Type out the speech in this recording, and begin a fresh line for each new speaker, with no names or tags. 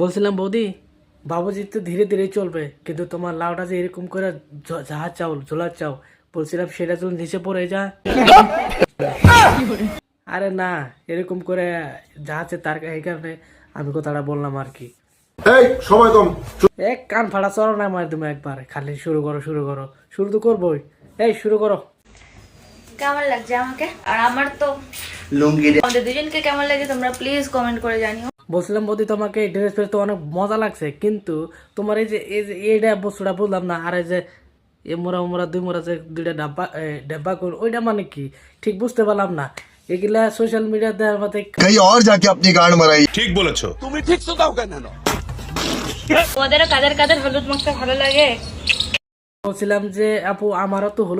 বলছিলাম বৌদি বাবুজি তো ধীরে ধীরে চলবে কিন্তু তোমার লাউটা যে এরকম করে জাহাজ চাও ঝোলা চাও বলছিলাম সেটা যদি নিচে পড়ে যা। আরে না এরকম করে জাহাজে তার এই কারণে আমি কথাটা বললাম আর কি।
এই সময় কম।
এক কান ফাড়া চড়ো না মার তুমি একবার খালি শুরু করো শুরু করো। শুরু তো করবোই। এই শুরু করো।
কেমন লাগছে আমাকে? আর আমার তো আমাদের দুজনকে কেমন লাগে তোমরা প্লিজ কমেন্ট করে জানিও।
বলছিলাম বৌদি তোমাকে ড্রেস ফ্রেস তো অনেক মজা লাগছে কিন্তু তোমার এই যে এই যে এইটা বস্তুটা বললাম না আর এই যে এ মোড়া মোড়া দুই মোড়া যে দুইটা ডাব্বা ডাব্বা কর ওইটা মানে কি? ঠিক বুঝতে পারলাম না। এগুলা সোশ্যাল মিডিয়া দেওয়ার যাকে
আপনি গান মারাই ঠিক বলেছ। তুমি
ঠিক তো
দাও কেন? কাদের কাদের হলুদ ভালো লাগে?
বলছিলাম যে আপু আমারও তো